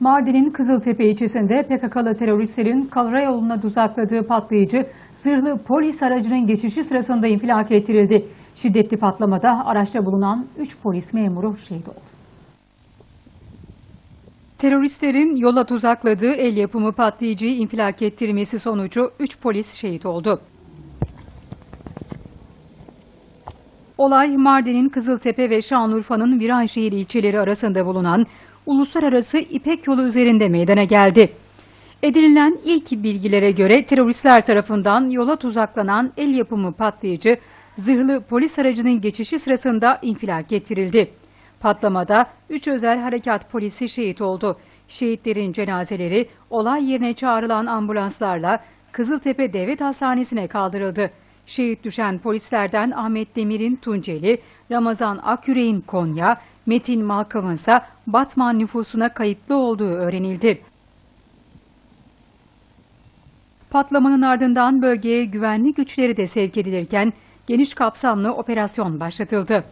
Mardin'in Kızıltepe ilçesinde PKK'lı teröristlerin karayoluna tuzakladığı patlayıcı zırhlı polis aracının geçişi sırasında infilak ettirildi. Şiddetli patlamada araçta bulunan 3 polis memuru şehit oldu. Teröristlerin yola tuzakladığı el yapımı patlayıcıyı infilak ettirmesi sonucu 3 polis şehit oldu. Olay Mardin'in Kızıltepe ve Şanlıurfa'nın Viranşehir ilçeleri arasında bulunan uluslararası İpek yolu üzerinde meydana geldi. Edinilen ilk bilgilere göre teröristler tarafından yola tuzaklanan el yapımı patlayıcı zırhlı polis aracının geçişi sırasında infilak ettirildi. Patlamada 3 özel harekat polisi şehit oldu. Şehitlerin cenazeleri olay yerine çağrılan ambulanslarla Kızıltepe Devlet Hastanesi'ne kaldırıldı. Şehit düşen polislerden Ahmet Demir'in Tunceli, Ramazan Akyürek'in Konya, Metin Malkav'ın ise Batman nüfusuna kayıtlı olduğu öğrenildi. Patlamanın ardından bölgeye güvenlik güçleri de sevk edilirken geniş kapsamlı operasyon başlatıldı.